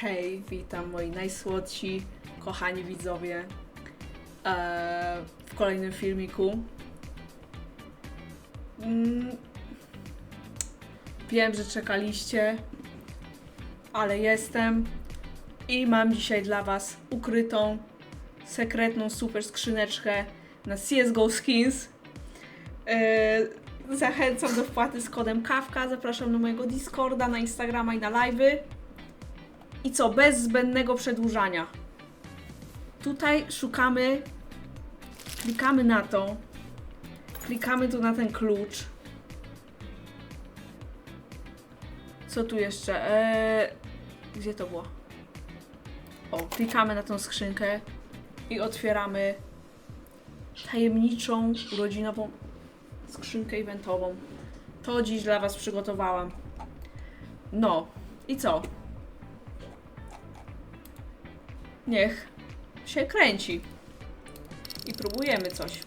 Hej, witam moi najsłodsi, kochani widzowie e, w kolejnym filmiku. Mm, wiem, że czekaliście, ale jestem i mam dzisiaj dla Was ukrytą, sekretną super skrzyneczkę na CSGO Skins. E, zachęcam do wpłaty z kodem KAWKA, zapraszam na mojego Discorda, na Instagrama i na live'y. I co, bez zbędnego przedłużania. Tutaj szukamy, klikamy na to, klikamy tu na ten klucz. Co tu jeszcze? Eee, gdzie to było? O, klikamy na tą skrzynkę i otwieramy tajemniczą, urodzinową skrzynkę eventową. To dziś dla Was przygotowałam. No, i co? Niech się kręci. I próbujemy coś.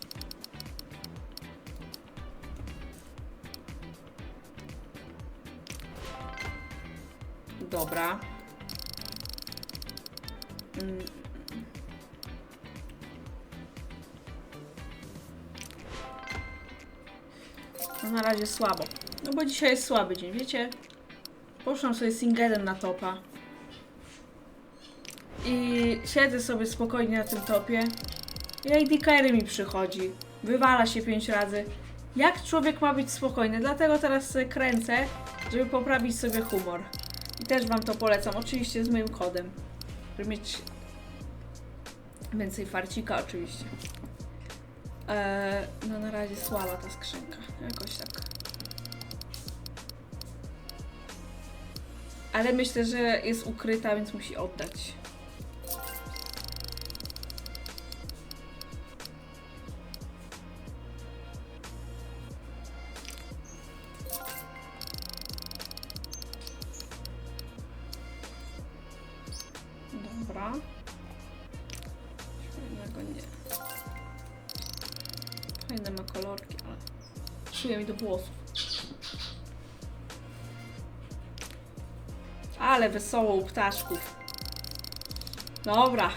Dobra. No na razie słabo. No bo dzisiaj jest słaby dzień, wiecie? Poszłam sobie singlem na topa. I siedzę sobie spokojnie na tym topie. I AD mi przychodzi. Wywala się pięć razy. Jak człowiek ma być spokojny? Dlatego teraz kręcę, żeby poprawić sobie humor. I też wam to polecam. Oczywiście z moim kodem. Żeby mieć więcej farcika oczywiście. Eee, no na razie słaba ta skrzynka. Jakoś tak. Ale myślę, że jest ukryta, więc musi oddać. Czuje mi do włosów. Ale wesoło u ptaszków. Dobra.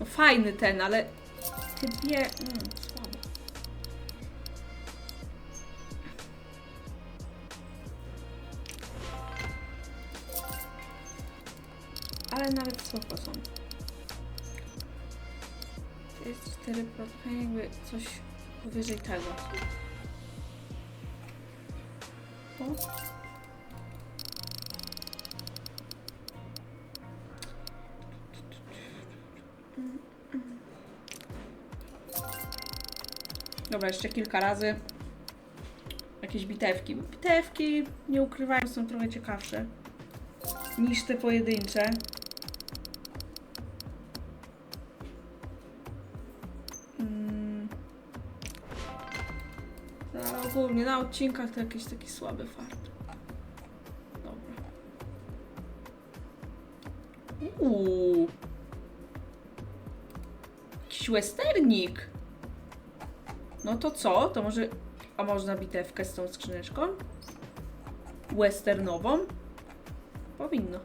No fajny ten, ale ty wie... Mm, Ale nawet spoko są. To jest 4%, jakby coś powyżej tego. O. Dobra, jeszcze kilka razy. Jakieś bitewki. Bitewki, nie ukrywają, są trochę ciekawsze niż te pojedyncze. No, na odcinkach to jakiś taki słaby fart. Dobra. Uuu. Jakiś westernik. No to co? To może... A można bitewkę z tą skrzyneczką? Westernową? Powinno.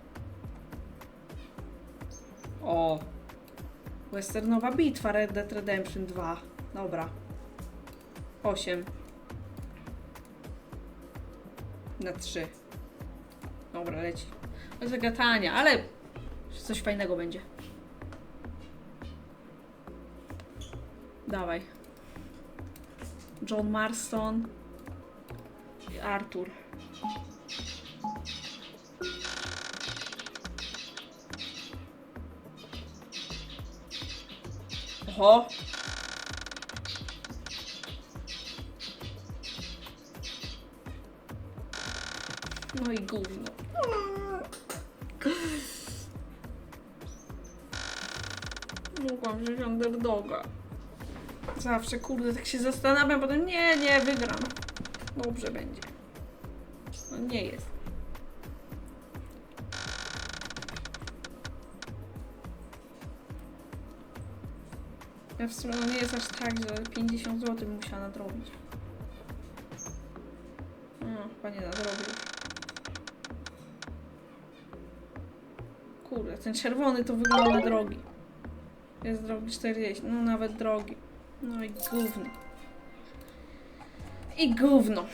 O. Westernowa bitwa Red Dead Redemption 2. Dobra. 8. Na 3. Dobra, leci. To jest zagatania, ale coś fajnego będzie. Dawaj. John Marston i Arthur. Oho. No i gówno. Mogłam wziąć underdoga. Zawsze, kurde, tak się zastanawiam, potem nie, nie, wygram. Dobrze będzie. No nie jest. Ja w sumie no nie jest aż tak, że 50 zł musiała nadrobić. No, chyba nie nadrobił. Kurde, ten czerwony to wygląda drogi. Jest drogi 40, no nawet drogi. No i gówno. I gówno.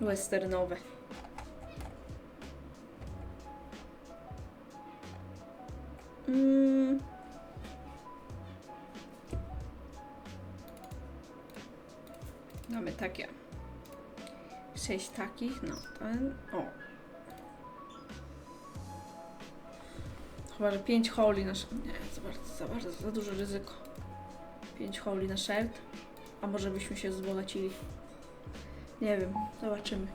Westernowe. Mm. Mamy takie. Sześć takich, no ten. O. Chyba, że pięć holi na sz- Nie, za bardzo, za bardzo, za duże ryzyko. Pięć holi na shirt. A może byśmy się wzbogacili? Nie wiem, zobaczymy.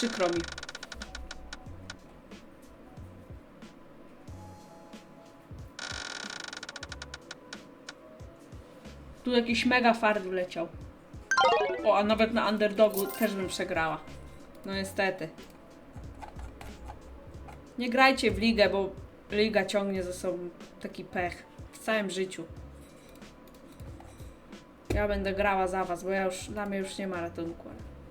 Przykro mi. Tu jakiś mega fart leciał. O, a nawet na underdogu też bym przegrała. No niestety. Nie grajcie w ligę, bo liga ciągnie za sobą taki pech. W całym życiu. Ja będę grała za was, bo ja już, dla mnie już nie ma ratunku.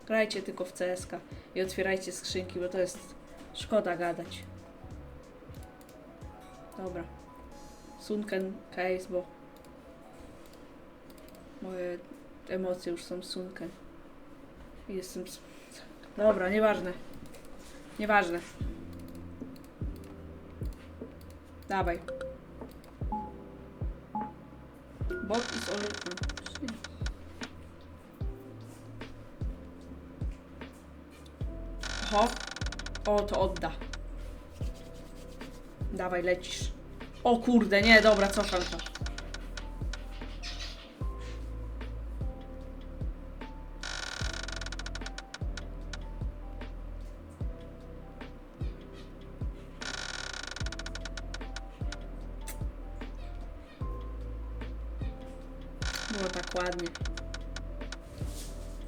Grajcie tylko w CSK i otwierajcie skrzynki, bo to jest szkoda gadać. Dobra. Sunken case, bo moje emocje już są sunken. Jestem. Dobra, nieważne. Nieważne. Dawaj. Bot is all. Oho. O, to odda. Dawaj, lecisz. O kurde, nie, dobra, cofam to. Było tak ładnie.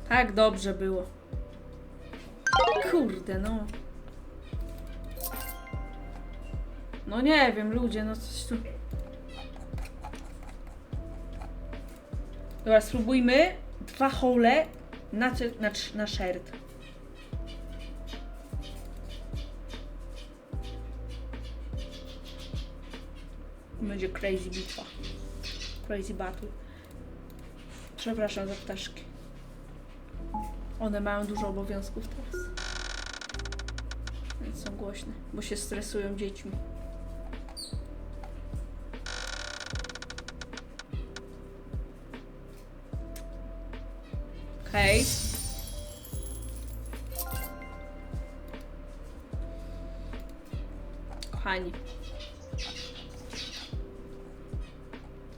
Tak dobrze było. Kurde, no. No nie wiem, ludzie, no coś tu. Dobra, spróbujmy dwa hole na, na, na shirt. Będzie crazy bitwa. Crazy battle. Przepraszam za ptaszki. One mają dużo obowiązków teraz. Więc są głośne, bo się stresują dziećmi. Okej. Kochani.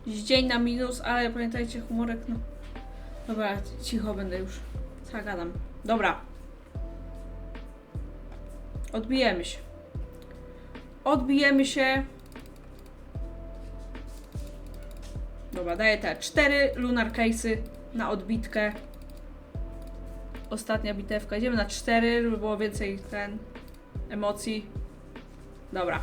Dziś dzień na minus, ale pamiętajcie, humorek, no. Dobra, cicho będę już. Gadam? Dobra. Odbijemy się. Odbijemy się. Dobra, daję te cztery lunar case'y na odbitkę. Ostatnia bitewka. Idziemy na cztery, żeby było więcej ten emocji. Dobra.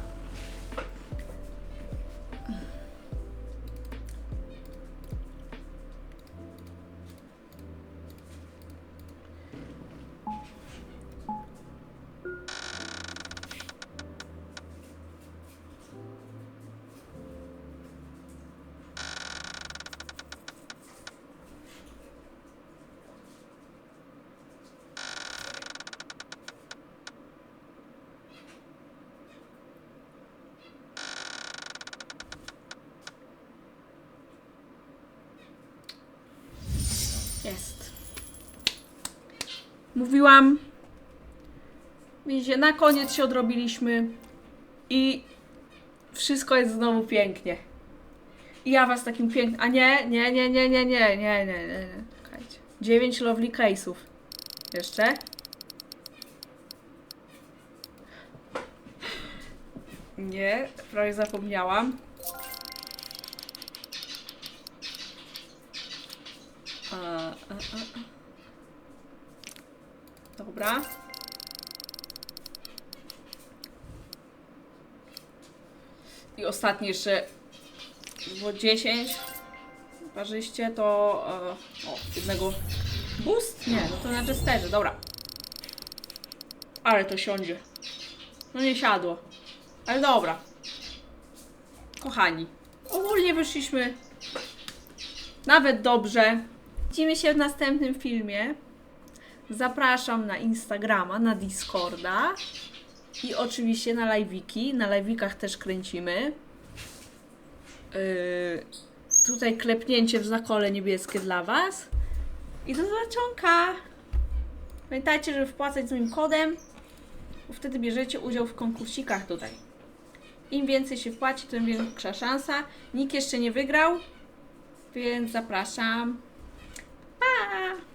Mówiłam. Widzicie, na koniec się odrobiliśmy i wszystko jest znowu pięknie. I ja was takim pięknym. A nie, nie, nie, nie, nie, nie, nie, nie, nie, nie. Czekajcie. 9 lovely case'ów. Jeszcze. Nie, prawie zapomniałam. A, a, a. Dobra. I ostatnie jeszcze było 10 parzyście, to e, o, jednego boost? Nie, no to na jesterze, dobra. Ale to siądzie. No nie siadło. Ale dobra. Kochani, ogólnie wyszliśmy nawet dobrze. Widzimy się w następnym filmie. Zapraszam na Instagrama, na Discorda i oczywiście na live'iki. Na live'ikach też kręcimy. Yy, tutaj klepnięcie w zakole niebieskie dla Was. I do zobaczonka! Pamiętajcie, żeby wpłacać z moim kodem, bo wtedy bierzecie udział w konkursikach tutaj. Im więcej się wpłaci, tym większa szansa. Nikt jeszcze nie wygrał, więc zapraszam. Pa!